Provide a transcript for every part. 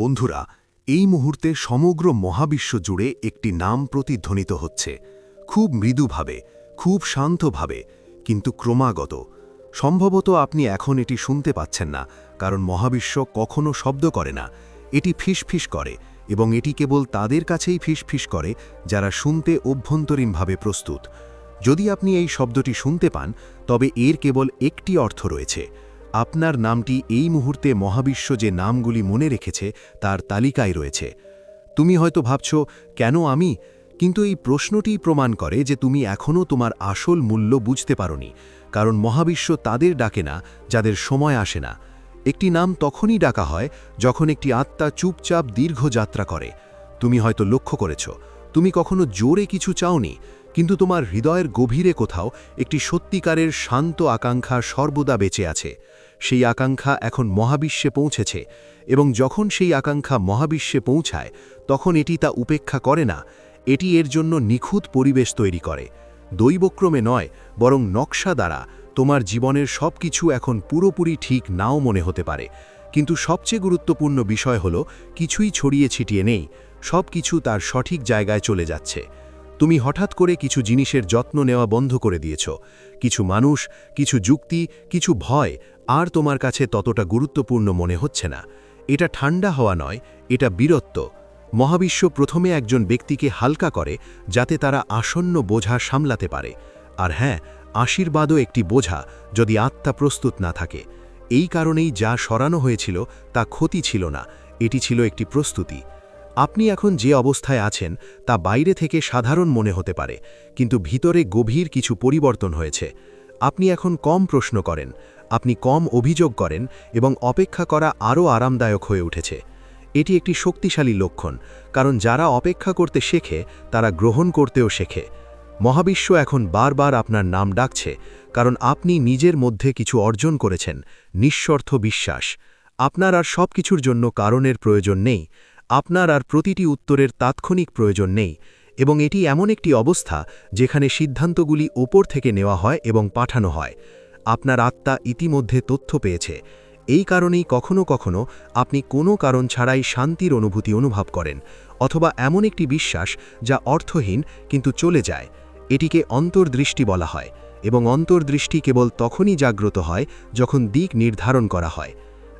বন্ধুরা, এই মুহূর্তে সমগ্র মহাবিশ্ব জুড়ে একটি নাম প্রতিধ্বনিত হচ্ছে। খুব মৃদুভাবে, খুব শান্তভাবে, কিন্তু ক্রমাগত। সম্ভবত আপনি এখন এটি শুনতে পাচ্ছেন না, কারণ মহাবিশ্ব কখনো শব্দ করে না। এটি ফিসফিস করে এবং এটি কেবল তাদের কাছেই ফিসফিস করে, যারা শুনতে অভ্যন্তরীণভাবে প্রস্তুত। যদি আপনি এই শব্দটি শুনতে পান, তবে এর কেবল একটি অর্থ রয়েছে। আপনার নামটি এই মুহূর্তে মহাবিশ্ব যে নামগুলি মনে রেখেছে, তার তালিকায় রয়েছে। তুমি হয়তো ভাবছ, কেন আমি? কিন্তু এই প্রশ্নটিই প্রমাণ করে যে তুমি এখনও তোমার আসল মূল্য বুঝতে পারোনি, কারণ মহাবিশ্ব তাদের ডাকে না, যাদের সময় আসে না। একটি নাম তখনই ডাকা হয় যখন একটি আত্মা চুপচাপ দীর্ঘ যাত্রা করে। তুমি হয়তো লক্ষ্য করেছ, তুমি কখনো জোরে কিছু চাওনি, কিন্তু তোমার হৃদয়ের গভীরে কোথাও একটি সত্যিকারের শান্ত আকাঙ্ক্ষা সর্বদা বেঁচে আছে। সেই আকাঙ্ক্ষা এখন মহাবিশ্বে পৌঁছেছে এবং যখন সেই আকাঙ্ক্ষা মহাবিশ্বে পৌঁছায়, তখন এটি তা উপেক্ষা করে না, এটি এর জন্য নিখুঁত পরিবেশ তৈরি করে। দৈবক্রমে নয়, বরং নকশা দ্বারা তোমার জীবনের সব কিছু এখন পুরোপুরি ঠিক নাও মনে হতে পারে। কিন্তু সবচেয়ে গুরুত্বপূর্ণ বিষয় হল, কিছুই ছড়িয়ে ছিটিয়ে নেই সব কিছু তার সঠিক জায়গায় চলে যাচ্ছে। তুমি হঠাৎ করে কিছু জিনিসের যত্ন নেওয়া বন্ধ করে দিয়েছ। কিছু মানুষ, কিছু যুক্তি, কিছু ভয় আর তোমার কাছে ততটা গুরুত্বপূর্ণ মনে হচ্ছে না। এটা ঠান্ডা হওয়া নয়, এটা বীরত্ব। মহাবিশ্ব প্রথমে একজন ব্যক্তিকে হালকা করে যাতে তারা আসন্ন বোঝা সামলাতে পারে। আর হ্যাঁ আশীর্বাদও একটি বোঝা যদি আত্মা প্রস্তুত না থাকে। এই কারণেই যা সরানো হয়েছিল তা ক্ষতি ছিল না, এটি ছিল একটি প্রস্তুতি। আপনি এখন যে অবস্থায় আছেন তা বাইরে থেকে সাধারণ মনে হতে পারে, কিন্তু ভিতরে গভীর কিছু পরিবর্তন হয়েছে। আপনি এখন কম প্রশ্ন করেন, আপনি কম অভিযোগ করেন এবং অপেক্ষা করা আরও আরামদায়ক হয়ে উঠেছে। এটি একটি শক্তিশালী লক্ষণ, কারণ যারা অপেক্ষা করতে শেখে, তারা গ্রহণ করতেও শেখে। মহাবিশ্ব এখন বারবার আপনার নাম ডাকছে, কারণ আপনি নিজের মধ্যে কিছু অর্জন করেছেন নিঃস্বার্থ বিশ্বাস। আপনার আর সব কিছুর জন্য কারণের প্রয়োজন নেই। আপনার আর প্রতিটি উত্তরের তাৎক্ষণিক প্রয়োজন নেই, এবং এটি এমন একটি অবস্থা যেখানে সিদ্ধান্তগুলি ওপর থেকে নেওয়া হয় এবং পাঠানো হয়। আপনার আত্মা ইতিমধ্যে তথ্য পেয়েছে। এই কারণেই কখনো কখনো আপনি কোনো কারণ ছাড়াই শান্তির অনুভূতি অনুভব করেন, অথবা এমন একটি বিশ্বাস যা অর্থহীন কিন্তু চলে যায়, এটিকে অন্তর্দৃষ্টি বলা হয়, এবং অন্তর্দৃষ্টি কেবল তখনই জাগ্রত হয় যখন দিক নির্ধারণ করা হয়।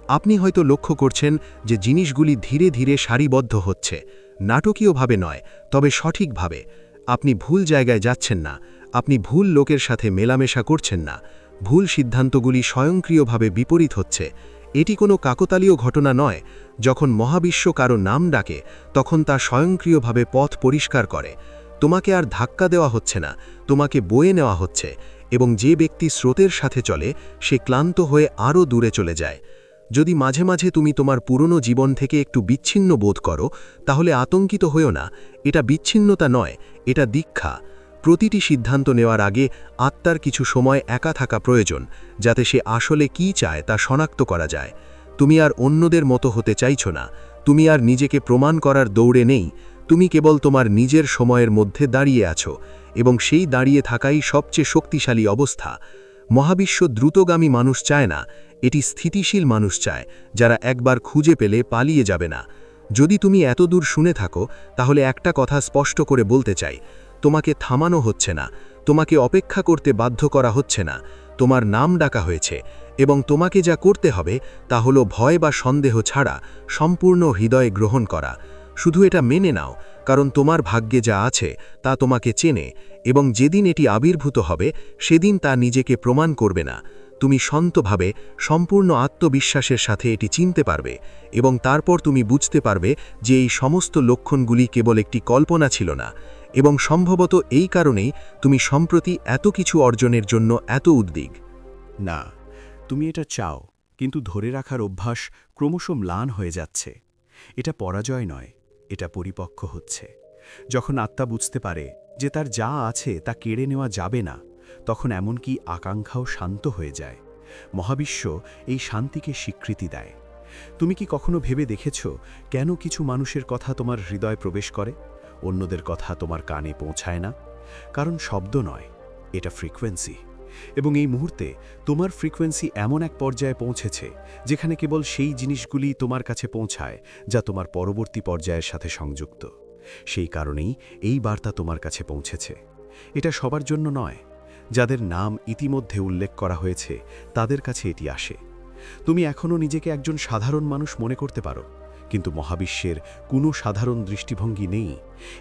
আপনি হয়তো লক্ষ্য করছেন যে জিনিসগুলি ধীরে ধীরে সারিবদ্ধ হচ্ছে। নাটকীয়ভাবে নয়, তবে সঠিকভাবে। আপনি ভুল জায়গায় যাচ্ছেন না। আপনি ভুল লোকের সাথে মেলামেশা করছেন না। ভুল সিদ্ধান্তগুলি স্বয়ংক্রিয়ভাবে বিপরীত হচ্ছে। এটি কোনো কাকতালীয় ঘটনা নয়। যখন মহাবিশ্ব কারও নাম ডাকে, তখন তা স্বয়ংক্রিয়ভাবে পথ পরিষ্কার করে। তোমাকে আর ধাক্কা দেওয়া হচ্ছে না। তোমাকে বয়ে নেওয়া হচ্ছে এবং যে ব্যক্তি স্রোতের সাথে চলে, সে ক্লান্ত হয়ে আরও দূরে চলে যায়। যদি মাঝে মাঝে তুমি তোমার পুরনো জীবন থেকে একটু বিচ্ছিন্ন বোধ করো, তাহলে আতঙ্কিত হয়েও না। এটা বিচ্ছিন্নতা নয়, এটা দীক্ষা। প্রতিটি সিদ্ধান্ত নেওয়ার আগে আত্মার কিছু সময় একা থাকা প্রয়োজন, যাতে সে আসলে কি চায় তা শনাক্ত করা যায়। তুমি আর অন্যদের মতো হতে চাইছ না। তুমি আর নিজেকে প্রমাণ করার দৌড়ে নেই। তুমি কেবল তোমার নিজের সময়ের মধ্যে দাঁড়িয়ে আছো, এবং সেই দাঁড়িয়ে থাকাই সবচেয়ে শক্তিশালী অবস্থা। মহাবিশ্ব দ্রুতগামী মানুষ চায় না, এটি স্থিতিশীল মানুষ চায়, যারা একবার খুঁজে পেলে পালিয়ে যাবে না। যদি তুমি এত দূর শুনে থাকো, তাহলে একটা কথা স্পষ্ট করে বলতে চাই। তোমাকে থামানো হচ্ছে না, তোমাকে অপেক্ষা করতে বাধ্য করা হচ্ছে না, তোমার নাম ডাকা হয়েছে, এবং তোমাকে যা করতে হবে তা হলো ভয় বা সন্দেহ ছাড়া সম্পূর্ণ হৃদয়ে গ্রহণ করা। শুধু এটা মেনে নাও, কারণ তোমার ভাগ্যে যা আছে, তা তোমাকে চেনে, এবং যেদিন এটি আবির্ভূত হবে, সেদিন তা নিজেকে প্রমাণ করবে না। তুমি সন্তভাবে, সম্পূর্ণ আত্মবিশ্বাসের সাথে এটি চিনতে পারবে, এবং তারপর তুমি বুঝতে পারবে যে এই সমস্ত লক্ষণগুলি কেবল একটি কল্পনা ছিল না, এবং সম্ভবত এই কারণেই তুমি সম্প্রতি এত কিছু অর্জনের জন্য এত উদ্বিগ। না, তুমি এটা চাও, কিন্তু ধরে রাখার অভ্যাস ক্রমশ ম্লান হয়ে যাচ্ছে। এটা পরাজয় নয় এটা পরিপক্ক হচ্ছে। যখন আত্মা বুঝতে পারে যে তার যা আছে তা কেড়ে নেওয়া যাবে না, তখন এমনকি আকাঙ্ক্ষাও শান্ত হয়ে যায়। মহাবিশ্ব এই শান্তিকে স্বীকৃতি দেয়। তুমি কি কখনো ভেবে দেখেছ কেন কিছু মানুষের কথা তোমার হৃদয় প্রবেশ করে? অন্যদের কথা তোমার কানে পৌঁছায় না। কারণ শব্দ নয়, এটা ফ্রিকোয়েন্সি। এবং এই মুহূর্তে তোমার ফ্রিকোয়েন্সি এমন এক পর্যায়ে পৌঁছেছে, যেখানে কেবল সেই জিনিসগুলি তোমার কাছে পৌঁছায়, যা তোমার পরবর্তী পর্যায়ের সাথে সংযুক্ত। সেই কারণেই এই বার্তা তোমার কাছে পৌঁছেছে। এটা সবার জন্য নয়, যাদের নাম ইতিমধ্যে উল্লেখ করা হয়েছে, তাদের কাছে এটি আসে। তুমি এখনও নিজেকে একজন সাধারণ মানুষ মনে করতে পারো, কিন্তু মহাবিশ্বের কোনো সাধারণ দৃষ্টিভঙ্গি নেই,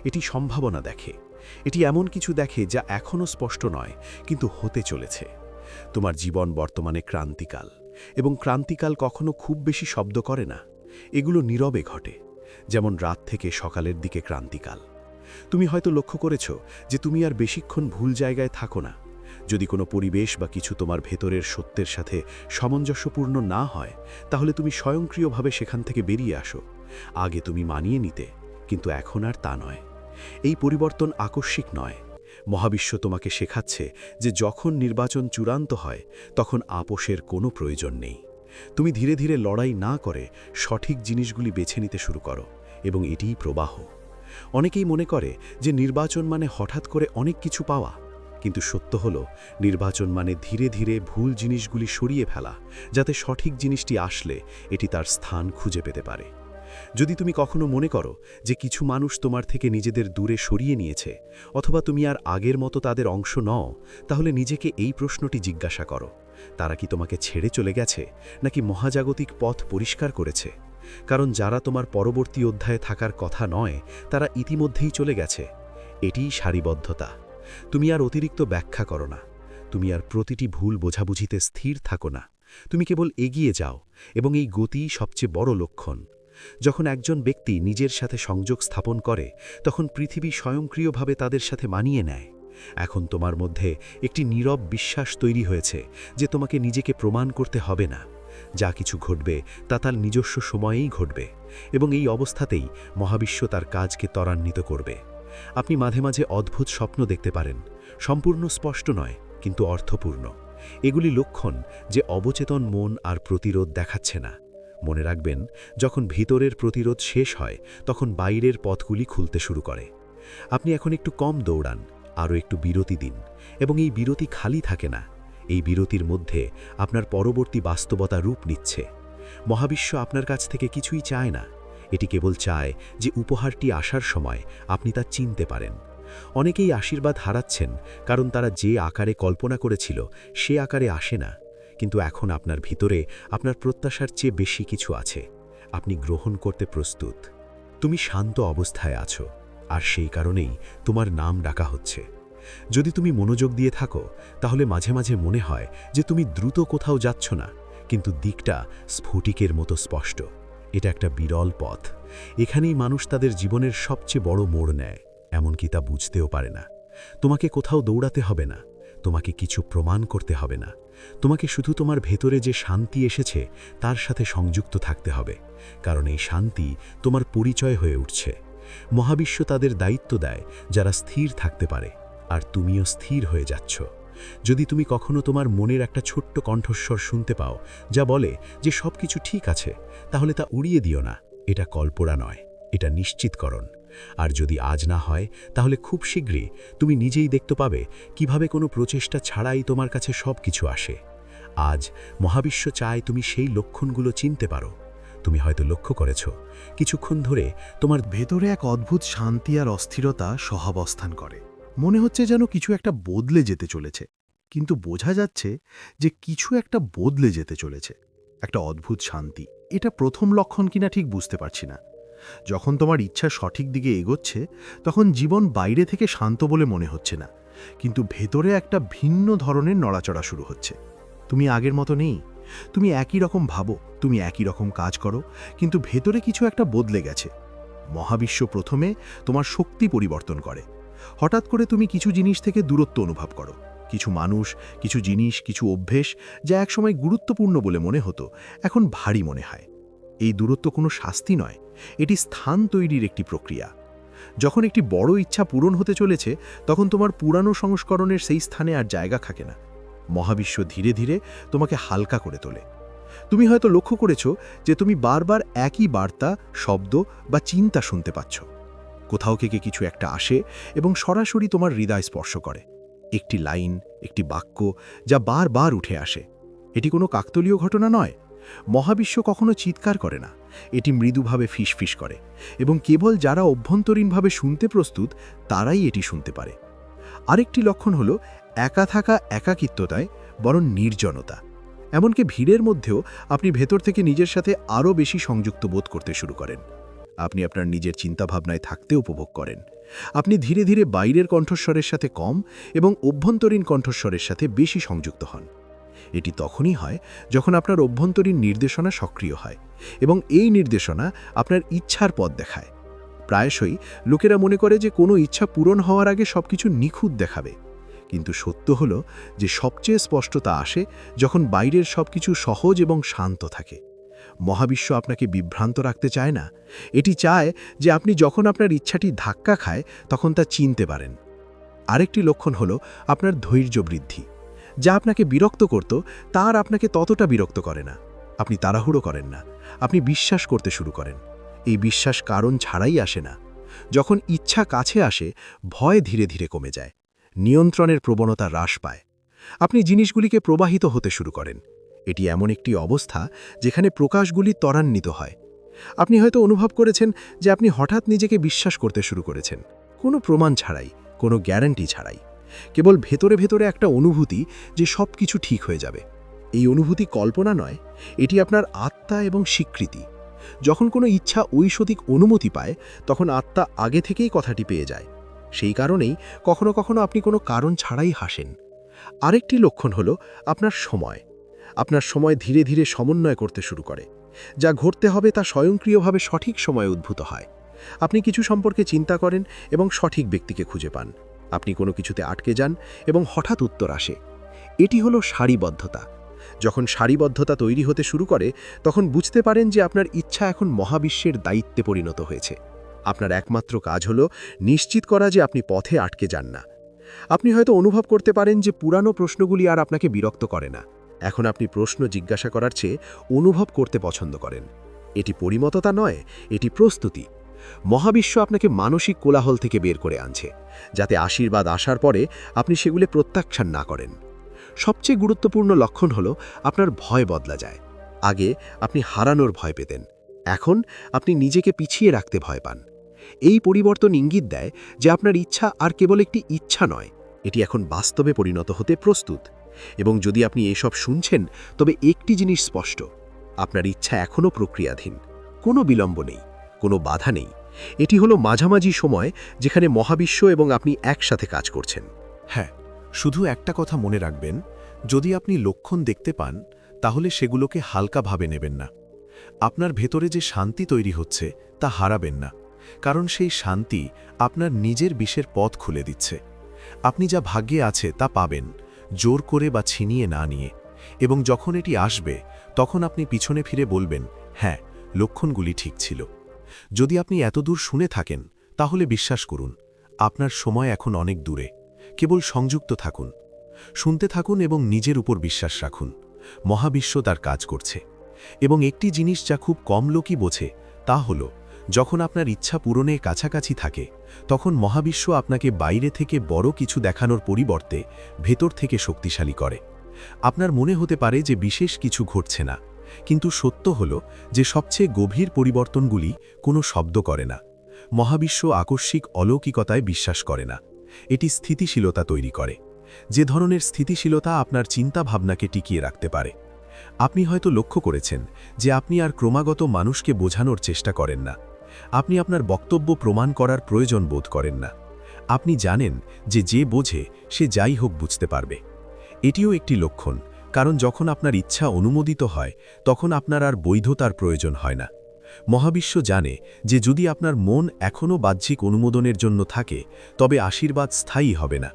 এটি সম্ভাবনা দেখে। এটি এমন কিছু দেখে যা এখনও স্পষ্ট নয়, কিন্তু হতে চলেছে। তোমার জীবন বর্তমানে ক্রান্তিকাল, এবং ক্রান্তিকাল কখনো খুব বেশি শব্দ করে না। এগুলো নীরবে ঘটে, যেমন রাত থেকে সকালের দিকে ক্রান্তিকাল। তুমি হয়তো লক্ষ্য করেছ যে তুমি আর বেশিক্ষণ ভুল জায়গায় থাকো না। যদি কোনো পরিবেশ বা কিছু তোমার ভেতরের সত্যের সাথে সামঞ্জস্যপূর্ণ না হয়, তাহলে তুমি স্বয়ংক্রিয়ভাবে সেখান থেকে বেরিয়ে আসো। আগে তুমি মানিয়ে নিতে, কিন্তু এখন আর তা নয়। এই পরিবর্তন আকস্মিক নয়। মহাবিশ্ব তোমাকে শেখাচ্ছে যে যখন নির্বাচন চূড়ান্ত হয়, তখন আপোষের কোনো প্রয়োজন নেই। তুমি ধীরে ধীরে লড়াই না করে সঠিক জিনিসগুলি বেছে নিতে শুরু করো, এবং এটিই প্রবাহ। অনেকেই মনে করে যে নির্বাচন মানে হঠাৎ করে অনেক কিছু পাওয়া, কিন্তু সত্য হল, নির্বাচন মানে ধীরে ধীরে ভুল জিনিসগুলি সরিয়ে ফেলা, যাতে সঠিক জিনিসটি আসলে এটি তার স্থান খুঁজে পেতে পারে। যদি তুমি কখনো মনে করো যে কিছু মানুষ তোমার থেকে নিজেদের দূরে সরিয়ে নিয়েছে, অথবা তুমি আর আগের মতো তাদের অংশ নও, তাহলে নিজেকে এই প্রশ্নটি জিজ্ঞাসা করো। তারা কি তোমাকে ছেড়ে চলে গেছে, নাকি মহাজাগতিক পথ পরিষ্কার করেছে? কারণ যারা তোমার পরবর্তী অধ্যায়ে থাকার কথা নয়, তারা ইতিমধ্যেই চলে গেছে। এটিই সারিবদ্ধতা। তুমি আর অতিরিক্ত ব্যাখ্যা করো না। তুমি আর প্রতিটি ভুল বোঝাবুঝিতে স্থির থাকো না। তুমি কেবল এগিয়ে যাও, এবং এই গতিই সবচেয়ে বড় লক্ষণ। যখন একজন ব্যক্তি নিজের সাথে সংযোগ স্থাপন করে, তখন পৃথিবী স্বয়ংক্রিয়ভাবে তাদের সাথে মানিয়ে নেয়। এখন তোমার মধ্যে একটি নীরব বিশ্বাস তৈরি হয়েছে যে তোমাকে নিজেকে প্রমাণ করতে হবে না। যা কিছু ঘটবে তা তার নিজস্ব সময়েই ঘটবে এবং এই অবস্থাতেই মহাবিশ্ব তার কাজকে ত্বরান্বিত করবে। আপনি মাঝে মাঝে অদ্ভুত স্বপ্ন দেখতে পারেন। সম্পূর্ণ স্পষ্ট নয়, কিন্তু অর্থপূর্ণ। এগুলি লক্ষণ যে অবচেতন মন আর প্রতিরোধ দেখাচ্ছে না। মনে রাখবেন, যখন ভিতরের প্রতিরোধ শেষ হয়, তখন বাইরের পথগুলি খুলতে শুরু করে। আপনি এখন একটু কম দৌড়ান, আরও একটু বিরতি দিন, এবং এই বিরতি খালি থাকে না। এই বিরতির মধ্যে আপনার পরবর্তী বাস্তবতা রূপ নিচ্ছে। মহাবিশ্ব আপনার কাছ থেকে কিছুই চায় না। এটি কেবল চায় যে উপহারটি আসার সময় আপনি তা চিনতে পারেন। অনেকেই আশীর্বাদ হারাচ্ছেন, কারণ তারা যে আকারে কল্পনা করেছিল, সে আকারে আসে না। কিন্তু এখন আপনার ভিতরে আপনার প্রত্যাশার চেয়ে বেশি কিছু আছে। আপনি গ্রহণ করতে প্রস্তুত। তুমি শান্ত অবস্থায় আছো, আর সেই কারণেই তোমার নাম ডাকা হচ্ছে। যদি তুমি মনোযোগ দিয়ে থাকো, তাহলে মাঝে মাঝে মনে হয় যে তুমি দ্রুত কোথাও যাচ্ছ না, কিন্তু দিকটা স্ফটিকের মতো স্পষ্ট। এটা একটা বিরল পথ। এখানেই মানুষ তাদের জীবনের সবচেয়ে বড় মোড় নেয়, এমনকি তা বুঝতেও পারে না। তোমাকে কোথাও দৌড়াতে হবে না। তোমাকে কিছু প্রমাণ করতে হবে না। তোমাকে শুধু তোমার ভেতরে যে শান্তি এসেছে, তার সাথে সংযুক্ত থাকতে হবে, কারণ এই শান্তি তোমার পরিচয় হয়ে উঠছে। মহাবিশ্ব তাদের দায়িত্ব দেয়, যারা স্থির থাকতে পারে, আর তুমিও স্থির হয়ে যাচ্ছ। যদি তুমি কখনো তোমার মনের একটা ছোট্ট কণ্ঠস্বর শুনতে পাও, যা বলে যে সব কিছু ঠিক আছে, তাহলে তা উড়িয়ে দিও না, এটা কল্পনা নয়, এটা নিশ্চিতকরণ। আর যদি আজ না হয়, তাহলে খুব শীঘ্রই তুমি নিজেই দেখতে পাবে কীভাবে কোনো প্রচেষ্টা ছাড়াই তোমার কাছে সব কিছু আসে। আজ মহাবিশ্ব চায় তুমি সেই লক্ষণগুলো চিনতে পারো। তুমি হয়তো লক্ষ্য করেছ, কিছুক্ষণ ধরে তোমার ভেতরে এক অদ্ভুত শান্তি আর অস্থিরতা সহাবস্থান করে। মনে হচ্ছে যেন কিছু একটা বদলে যেতে চলেছে, কিন্তু বোঝা যাচ্ছে যে কিছু একটা বদলে যেতে চলেছে। একটা অদ্ভুত শান্তি, এটা প্রথম লক্ষণ কিনা ঠিক বুঝতে পারছি না। যখন তোমার ইচ্ছা সঠিক দিকে এগোচ্ছে, তখন জীবন বাইরে থেকে শান্ত বলে মনে হচ্ছে না। কিন্তু ভেতরে একটা ভিন্ন ধরনের নড়াচড়া শুরু হচ্ছে। তুমি আগের মতো নেই। তুমি একই রকম ভাবো, তুমি একই রকম কাজ করো, কিন্তু ভেতরে কিছু একটা বদলে গেছে। মহাবিশ্ব প্রথমে তোমার শক্তি পরিবর্তন করে। হঠাৎ করে তুমি কিছু জিনিস থেকে দূরত্ব অনুভব করো। কিছু মানুষ, কিছু জিনিস, কিছু অভ্যেস, যা একসময় গুরুত্বপূর্ণ বলে মনে হতো, এখন ভারী মনে হয়। এই দূরত্ব কোনো শাস্তি নয়। এটি স্থান তৈরির একটি প্রক্রিয়া। যখন একটি বড় ইচ্ছা পূরণ হতে চলেছে, তখন তোমার পুরানো সংস্করণের সেই স্থানে আর জায়গা থাকে না। মহাবিশ্ব ধীরে ধীরে তোমাকে হালকা করে তোলে। তুমি হয়তো লক্ষ্য করেছ যে তুমি বারবার একই বার্তা, শব্দ বা চিন্তা শুনতে পাচ্ছ। কোথাও থেকে কিছু একটা আসে এবং সরাসরি তোমার হৃদয় স্পর্শ করে। একটি লাইন, একটি বাক্য যা বারবার উঠে আসে। এটি কোনো কাকতলীয় ঘটনা নয়। মহাবিশ্ব কখনো চিৎকার করে না। এটি মৃদুভাবে ফিসফিস করে এবং কেবল যারা অভ্যন্তরীণভাবে শুনতে প্রস্তুত, তারাই এটি শুনতে পারে। আরেকটি লক্ষণ হল একা থাকা একাকিত্বতায় বরং নির্জনতা। এমনকি ভিড়ের মধ্যেও আপনি ভেতর থেকে নিজের সাথে আরও বেশি সংযুক্ত বোধ করতে শুরু করেন। আপনি আপনার নিজের চিন্তাভাবনায় থাকতে উপভোগ করেন। আপনি ধীরে ধীরে বাইরের কণ্ঠস্বরের সাথে কম এবং অভ্যন্তরীণ কণ্ঠস্বরের সাথে বেশি সংযুক্ত হন। এটি তখনই হয় যখন আপনার অভ্যন্তরীণ নির্দেশনা সক্রিয় হয় এবং এই নির্দেশনা আপনার ইচ্ছার পথ দেখায়। প্রায়শই লোকেরা মনে করে যে কোনো ইচ্ছা পূরণ হওয়ার আগে সবকিছু নিখুঁত দেখাবে। কিন্তু সত্য হল যে সবচেয়ে স্পষ্টতা আসে যখন বাইরের সবকিছু সহজ এবং শান্ত থাকে। মহাবিশ্ব আপনাকে বিভ্রান্ত রাখতে চায় না। এটি চায় যে আপনি যখন আপনার ইচ্ছাটি ধাক্কা খায় তখন তা চিনতে পারেন। আরেকটি লক্ষণ হল আপনার ধৈর্য বৃদ্ধি। যা আপনাকে বিরক্ত করত, তার আপনাকে ততটা বিরক্ত করে না। আপনি তাড়াহুড়ো করেন না। আপনি বিশ্বাস করতে শুরু করেন। এই বিশ্বাস কারণ ছাড়াই আসে না। যখন ইচ্ছা কাছে আসে, ভয় ধীরে ধীরে কমে যায়। নিয়ন্ত্রণের প্রবণতা হ্রাস পায়। আপনি জিনিসগুলিকে প্রবাহিত হতে শুরু করেন। এটি এমন একটি অবস্থা যেখানে প্রকাশগুলি ত্বরান্বিত হয়। আপনি হয়তো অনুভব করেছেন যে আপনি হঠাৎ নিজেকে বিশ্বাস করতে শুরু করেছেন। কোনো প্রমাণ ছাড়াই, কোনো গ্যারান্টি ছাড়াই। কেবল ভেতরে ভেতরে একটা অনুভূতি যে সব কিছু ঠিক হয়ে যাবে। এই অনুভূতি কল্পনা নয়, এটি আপনার আত্মা এবং স্বীকৃতি। যখন কোনো ইচ্ছা ঐশ্বতিক অনুমতি পায়, তখন আত্মা আগে থেকেই কথাটি পেয়ে যায়। সেই কারণেই কখনো কখনো আপনি কোনো কারণ ছাড়াই হাসেন। আরেকটি লক্ষণ হল আপনার সময়। আপনার সময় ধীরে ধীরে সমন্বয় করতে শুরু করে। যা ঘটতে হবে তা স্বয়ংক্রিয়ভাবে সঠিক সময়ে উদ্ভূত হয়। আপনি কিছু সম্পর্কে চিন্তা করেন এবং সঠিক ব্যক্তিকে খুঁজে পান। আপনি কোনো কিছুতে আটকে যান এবং হঠাৎ উত্তর আসে। এটি হলো সারিবদ্ধতা। যখন সারিবদ্ধতা তৈরি হতে শুরু করে, তখন বুঝতে পারেন যে আপনার ইচ্ছা এখন মহাবিশ্বের দায়িত্বে পরিণত হয়েছে। আপনার একমাত্র কাজ হল নিশ্চিত করা যে আপনি পথে আটকে যান না। আপনি হয়তো অনুভব করতে পারেন যে পুরানো প্রশ্নগুলি আর আপনাকে বিরক্ত করে না। এখন আপনি প্রশ্ন জিজ্ঞাসা করার চেয়ে অনুভব করতে পছন্দ করেন। এটি পরিমততা নয়, এটি প্রস্তুতি। মহাবিশ্ব আপনাকে মানসিক কোলাহল থেকে বের করে আনছে, যাতে আশীর্বাদ আসার পরে আপনি সেগুলি প্রত্যাখ্যান না করেন। সবচেয়ে গুরুত্বপূর্ণ লক্ষণ হল আপনার ভয় বদলা যায়। আগে আপনি হারানোর ভয় পেতেন, এখন আপনি নিজেকে পিছিয়ে রাখতে ভয় পান। এই পরিবর্তন ইঙ্গিত দেয় যে আপনার ইচ্ছা আর কেবল একটি ইচ্ছা নয়, এটি এখন বাস্তবে পরিণত হতে প্রস্তুত। এবং যদি আপনি এসব শুনছেন, তবে একটি জিনিস স্পষ্ট, আপনার ইচ্ছা এখনও প্রক্রিয়াধীন, কোনো বিলম্ব নেই। কোনো বাধা নেই। এটি হলো মাঝামাঝি সময় যেখানে মহাবিশ্ব এবং আপনি একসাথে কাজ করছেন। হ্যাঁ শুধু একটা কথা মনে রাখবেন, যদি আপনি লক্ষণ দেখতে পান, তাহলে সেগুলোকে হালকাভাবে নেবেন না। আপনার ভেতরে যে শান্তি তৈরি হচ্ছে, তা হারাবেন না। কারণ সেই শান্তি আপনার নিজের বিষের পথ খুলে দিচ্ছে। আপনি যা ভাগ্যে আছে, তা পাবেন, জোর করে বা ছিনিয়ে না নিয়ে। এবং যখন এটি আসবে, তখন আপনি পিছনে ফিরে বলবেন হ্যাঁ লক্ষণগুলি ঠিক ছিল। যদি আপনি এতদূর শুনে থাকেন, তাহলে বিশ্বাস করুন, আপনার সময় এখন অনেক দূরে। কেবল সংযুক্ত থাকুন। শুনতে থাকুন এবং নিজের উপর বিশ্বাস রাখুন। মহাবিশ্ব তার কাজ করছে। এবং একটি জিনিস যা খুব কম লোকই বোঝে, তা হল, যখন আপনার ইচ্ছা পূরণে কাছাকাছি থাকে, তখন মহাবিশ্ব আপনাকে বাইরে থেকে বড় কিছু দেখানোর পরিবর্তে ভেতর থেকে শক্তিশালী করে। আপনার মনে হতে পারে যে বিশেষ কিছু ঘটছে না। কিন্তু সত্য হল যে সবচেয়ে গভীর পরিবর্তনগুলি কোনো শব্দ করে না। মহাবিশ্ব আকস্মিক অলৌকিকতায় বিশ্বাস করে না। এটি স্থিতিশীলতা তৈরি করে। যে ধরনের স্থিতিশীলতা আপনার চিন্তা ভাবনাকে টিকিয়ে রাখতে পারে। আপনি হয়তো লক্ষ্য করেছেন যে আপনি আর ক্রমাগত মানুষকে বোঝানোর চেষ্টা করেন না। আপনি আপনার বক্তব্য প্রমাণ করার প্রয়োজন বোধ করেন না। আপনি জানেন যে যে বোঝে সে যাই হোক বুঝতে পারবে। এটিও একটি লক্ষণ কারণ যখন আপনার ইচ্ছা অনুমোদিত হয়, তখন আপনার আর বৈধতার প্রয়োজন হয় না। মহাবিশ্ব জানে যে যদি আপনার মন এখনও বাহ্যিক অনুমোদনের জন্য থাকে, তবে আশীর্বাদ স্থায়ী হবে না।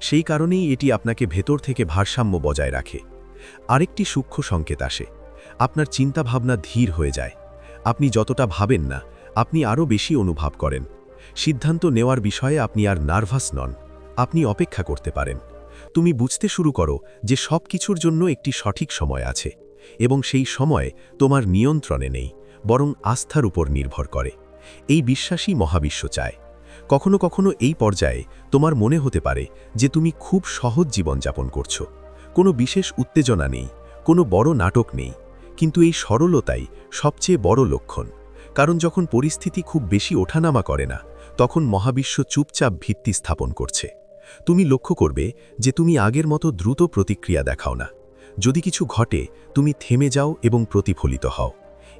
সেই কারণেই এটি আপনাকে ভেতর থেকে ভারসাম্য বজায় রাখে। আরেকটি সূক্ষ্ম সংকেত আসে। আপনার চিন্তাভাবনা ধীর হয়ে যায়। আপনি যতটা ভাবেন না, আপনি আরও বেশি অনুভব করেন। সিদ্ধান্ত নেওয়ার বিষয়ে আপনি আর নার্ভাস নন। আপনি অপেক্ষা করতে পারেন। তুমি বুঝতে শুরু করো যে সব কিছুর জন্য একটি সঠিক সময় আছে, এবং সেই সময় তোমার নিয়ন্ত্রণে নেই, বরং আস্থার উপর নির্ভর করে। এই বিশ্বাসই মহাবিশ্ব চায়। কখনো কখনো এই পর্যায়ে তোমার মনে হতে পারে যে তুমি খুব সহজ জীবনযাপন করছ। কোনো বিশেষ উত্তেজনা নেই, কোনো বড় নাটক নেই, কিন্তু এই সরলতাই সবচেয়ে বড় লক্ষণ। কারণ যখন পরিস্থিতি খুব বেশি ওঠানামা করে না, তখন মহাবিশ্ব চুপচাপ ভিত্তি স্থাপন করছে। তুমি লক্ষ্য করবে যে তুমি আগের মতো দ্রুত প্রতিক্রিয়া দেখাও না। যদি কিছু ঘটে, তুমি থেমে যাও এবং প্রতিফলিত হও।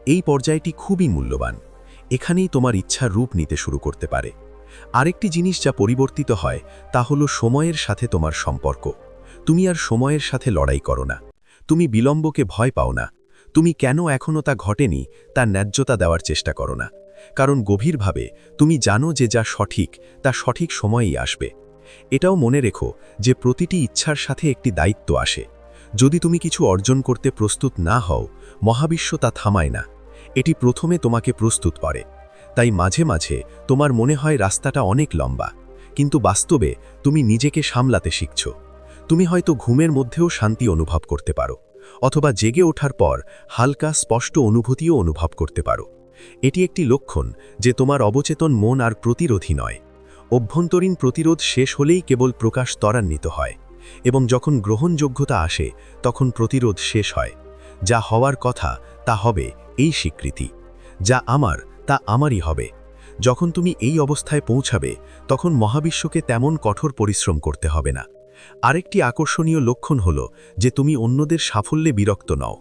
এই পর্যায়টি খুবই মূল্যবান। এখানেই তোমার ইচ্ছা রূপ নিতে শুরু করতে পারে। আরেকটি জিনিস যা পরিবর্তিত হয়, তা হলো সময়ের সাথে তোমার সম্পর্ক। তুমি আর সময়ের সাথে লড়াই করো না। তুমি বিলম্বকে ভয় পাও না। তুমি কেন এখনও তা ঘটেনি তার ন্যায্যতা দেওয়ার চেষ্টা করো না। কারণ গভীরভাবে তুমি জানো যে যা সঠিক, তা সঠিক সময়েই আসবে। এটাও মনে রেখো যে প্রতিটি ইচ্ছার সাথে একটি দায়িত্ব আসে। যদি তুমি কিছু অর্জন করতে প্রস্তুত না হও, মহাবিশ্ব তা থামায় না। এটি প্রথমে তোমাকে প্রস্তুত করে। তাই মাঝে মাঝে তোমার মনে হয় রাস্তাটা অনেক লম্বা, কিন্তু বাস্তবে তুমি নিজেকে সামলাতে শিখছ। তুমি হয়তো ঘুমের মধ্যেও শান্তি অনুভব করতে পারো, অথবা জেগে ওঠার পর হালকা, স্পষ্ট অনুভূতিও অনুভব করতে পারো। এটি একটি লক্ষণ যে তোমার অবচেতন মন আর প্রতিরোধী নয়। অভ্যন্তরীণ প্রতিরোধ শেষ হলেই কেবল প্রকাশ ত্বরান্বিত হয় এবং যখন গ্রহণযোগ্যতা আসে, তখন প্রতিরোধ শেষ হয়। যা হওয়ার কথা, তা হবে এই স্বীকৃতি। যা আমার, তা আমারই হবে। যখন তুমি এই অবস্থায় পৌঁছাবে, তখন মহাবিশ্বকে তেমন কঠোর পরিশ্রম করতে হবে না। আরেকটি আকর্ষণীয় লক্ষণ হল যে তুমি অন্যদের সাফল্যে বিরক্ত নও।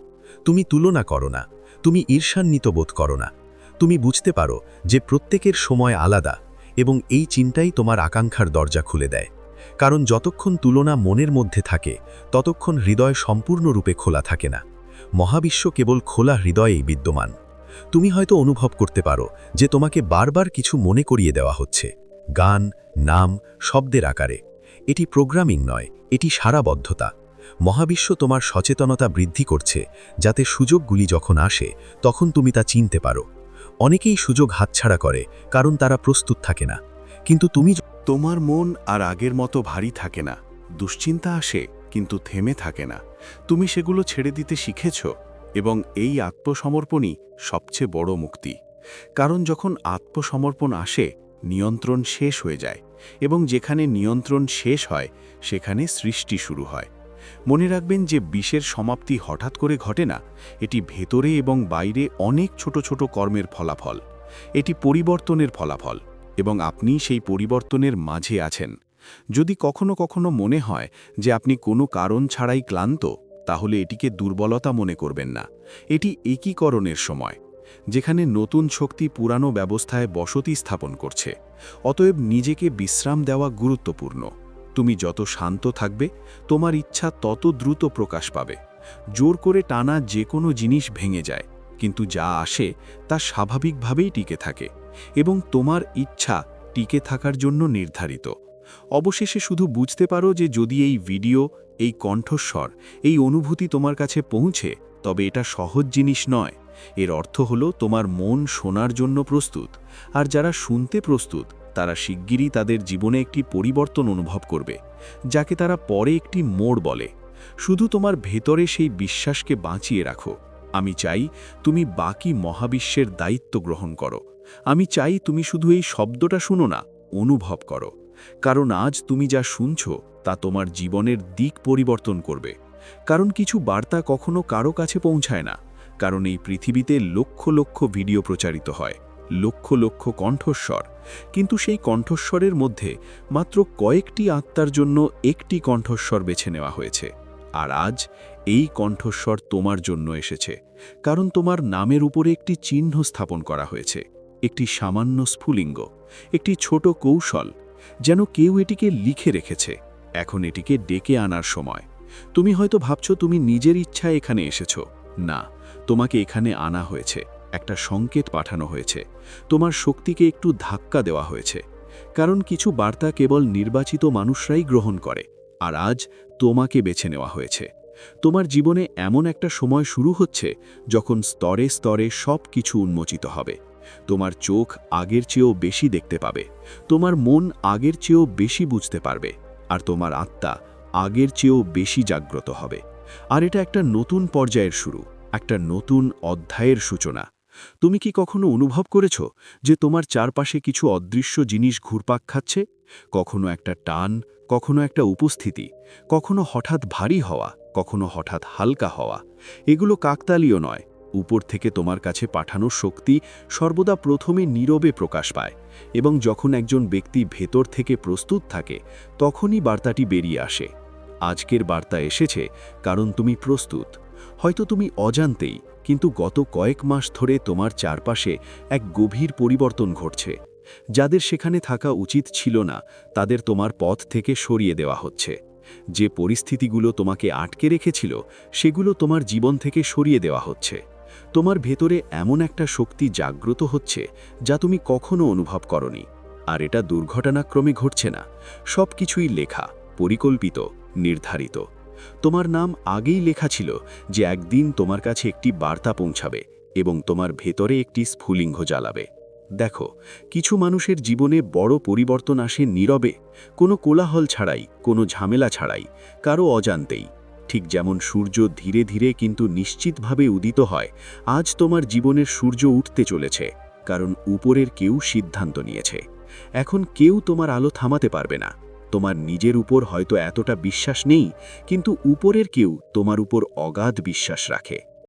তুমি তুলনা করো না। তুমি ঈর্ষান্বিত বোধ করো না। তুমি বুঝতে পারো যে প্রত্যেকের সময় আলাদা। এবং এই চিন্তাই তোমার আকাঙ্ক্ষার দরজা খুলে দেয়। কারণ যতক্ষণ তুলনা মনের মধ্যে থাকে, ততক্ষণ হৃদয় সম্পূর্ণরূপে খোলা থাকে না। মহাবিশ্ব কেবল খোলা হৃদয়েই বিদ্যমান। তুমি হয়তো অনুভব করতে পারো যে তোমাকে বারবার কিছু মনে করিয়ে দেওয়া হচ্ছে। গান, নাম, শব্দের আকারে। এটি প্রোগ্রামিং নয়, এটি সারাবদ্ধতা। মহাবিশ্ব তোমার সচেতনতা বৃদ্ধি করছে, যাতে সুযোগগুলি যখন আসে, তখন তুমি তা চিনতে পারো। অনেকেই সুযোগ হাতছাড়া করে, কারণ তারা প্রস্তুত থাকে না। কিন্তু তুমি তোমার মন আর আগের মতো ভারী থাকে না। দুশ্চিন্তা আসে, কিন্তু থেমে থাকে না। তুমি সেগুলো ছেড়ে দিতে শিখেছ, এবং এই আত্মসমর্পণই সবচেয়ে বড় মুক্তি। কারণ যখন আত্মসমর্পণ আসে, নিয়ন্ত্রণ শেষ হয়ে যায়, এবং যেখানে নিয়ন্ত্রণ শেষ হয়, সেখানে সৃষ্টি শুরু হয়। মনে রাখবেন যে বিষের সমাপ্তি হঠাৎ করে ঘটে না, এটি ভেতরে এবং বাইরে অনেক ছোট ছোট কর্মের ফলাফল। এটি পরিবর্তনের ফলাফল এবং আপনি সেই পরিবর্তনের মাঝে আছেন। যদি কখনো কখনো মনে হয় যে আপনি কোনো কারণ ছাড়াই ক্লান্ত, তাহলে এটিকে দুর্বলতা মনে করবেন না। এটি একীকরণের সময়, যেখানে নতুন শক্তি পুরানো ব্যবস্থায় বসতি স্থাপন করছে। অতএব নিজেকে বিশ্রাম দেওয়া গুরুত্বপূর্ণ। তুমি যত শান্ত থাকবে, তোমার ইচ্ছা তত দ্রুত প্রকাশ পাবে। জোর করে টানা যে কোনো জিনিস ভেঙে যায়, কিন্তু যা আসে তা স্বাভাবিকভাবেই টিকে থাকে এবং তোমার ইচ্ছা টিকে থাকার জন্য নির্ধারিত। অবশেষে শুধু বুঝতে পারো যে যদি এই ভিডিও, এই কণ্ঠস্বর, এই অনুভূতি তোমার কাছে পৌঁছে, তবে এটা সহজ জিনিস নয়। এর অর্থ হলো তোমার মন শোনার জন্য প্রস্তুত, আর যারা শুনতে প্রস্তুত তারা শিগগিরই তাদের জীবনে একটি পরিবর্তন অনুভব করবে, যাকে তারা পরে একটি মোড় বলে। শুধু তোমার ভেতরে সেই বিশ্বাসকে বাঁচিয়ে রাখো। আমি চাই তুমি বাকি মহাবিশ্বের দায়িত্ব গ্রহণ করো। আমি চাই তুমি শুধু এই শব্দটা শুনো না, অনুভব করো। কারণ আজ তুমি যা শুনছ, তা তোমার জীবনের দিক পরিবর্তন করবে। কারণ কিছু বার্তা কখনো কারও কাছে পৌঁছায় না, কারণ এই পৃথিবীতে লক্ষ লক্ষ ভিডিও প্রচারিত হয়। লক্ষ লক্ষ কণ্ঠস্বর। কিন্তু সেই কণ্ঠস্বরের মধ্যে মাত্র কয়েকটি আত্মার জন্য একটি কণ্ঠস্বর বেছে নেওয়া হয়েছে। আর আজ এই কণ্ঠস্বর তোমার জন্য এসেছে, কারণ তোমার নামের উপরে একটি চিহ্ন স্থাপন করা হয়েছে, একটি সামান্য স্ফুলিঙ্গ, একটি ছোট কৌশল, যেন কেউ এটিকে লিখে রেখেছে। এখন এটিকে ডেকে আনার সময়। তুমি হয়তো ভাবছ তুমি নিজের ইচ্ছায় এখানে এসেছ। না, তোমাকে এখানে আনা হয়েছে। একটা সংকেত পাঠানো হয়েছে। তোমার শক্তিকে একটু ধাক্কা দেওয়া হয়েছে। কারণ কিছু বার্তা কেবল নির্বাচিত মানুষরাই গ্রহণ করে, আর আজ তোমাকে বেছে নেওয়া হয়েছে। তোমার জীবনে এমন একটা সময় শুরু হচ্ছে যখন স্তরে স্তরে সব কিছু উন্মোচিত হবে। তোমার চোখ আগের চেয়েও বেশি দেখতে পাবে, তোমার মন আগের চেয়েও বেশি বুঝতে পারবে, আর তোমার আত্মা আগের চেয়েও বেশি জাগ্রত হবে। আর এটা একটা নতুন পর্যায়ের শুরু, একটা নতুন অধ্যায়ের সূচনা। তুমি কি কখনো অনুভব করেছ যে তোমার চারপাশে কিছু অদৃশ্য জিনিস ঘুরপাক খাচ্ছে? কখনো একটা টান, কখনো একটা উপস্থিতি, কখনো হঠাৎ ভারী হওয়া, কখনো হঠাৎ হালকা হওয়া। এগুলো কাকতালীয় নয়। উপর থেকে তোমার কাছে পাঠানো শক্তি সর্বদা প্রথমে নীরবে প্রকাশ পায় এবং যখন একজন ব্যক্তি ভেতর থেকে প্রস্তুত থাকে, তখনই বার্তাটি বেরিয়ে আসে। আজকের বার্তা এসেছে কারণ তুমি প্রস্তুত। হয়তো তুমি অজান্তেই কিন্তু গত কয়েক মাস ধরে তোমার চারপাশে এক গভীর পরিবর্তন ঘটছে। যাদের সেখানে থাকা উচিত ছিল না, তাদের তোমার পথ থেকে সরিয়ে দেওয়া হচ্ছে। যে পরিস্থিতিগুলো তোমাকে আটকে রেখেছিল, সেগুলো তোমার জীবন থেকে সরিয়ে দেওয়া হচ্ছে। তোমার ভেতরে এমন একটা শক্তি জাগ্রত হচ্ছে, যা তুমি কখনো অনুভব করনি। আর এটা দুর্ঘটনাক্রমে ঘটছে না। সব কিছুই লেখা, পরিকল্পিত, নির্ধারিত। তোমার নাম আগেই লেখা ছিল যে একদিন তোমার কাছে একটি বার্তা পৌঁছাবে এবং তোমার ভেতরে একটি স্ফুলিঙ্গ জ্বালাবে। দেখো, কিছু মানুষের জীবনে বড় পরিবর্তন আসে নীরবে, কোনো কোলাহল ছাড়াই, কোনো ঝামেলা ছাড়াই, কারও অজান্তেই। ঠিক যেমন সূর্য ধীরে ধীরে কিন্তু নিশ্চিতভাবে উদিত হয়, আজ তোমার জীবনের সূর্য উঠতে চলেছে, কারণ উপরের কেউ সিদ্ধান্ত নিয়েছে। এখন কেউ তোমার আলো থামাতে পারবে না। তোমার নিজের উপর হয়তো এতটা বিশ্বাস নেই, কিন্তু উপরের কেউ তোমার উপর অগাধ বিশ্বাস রাখে।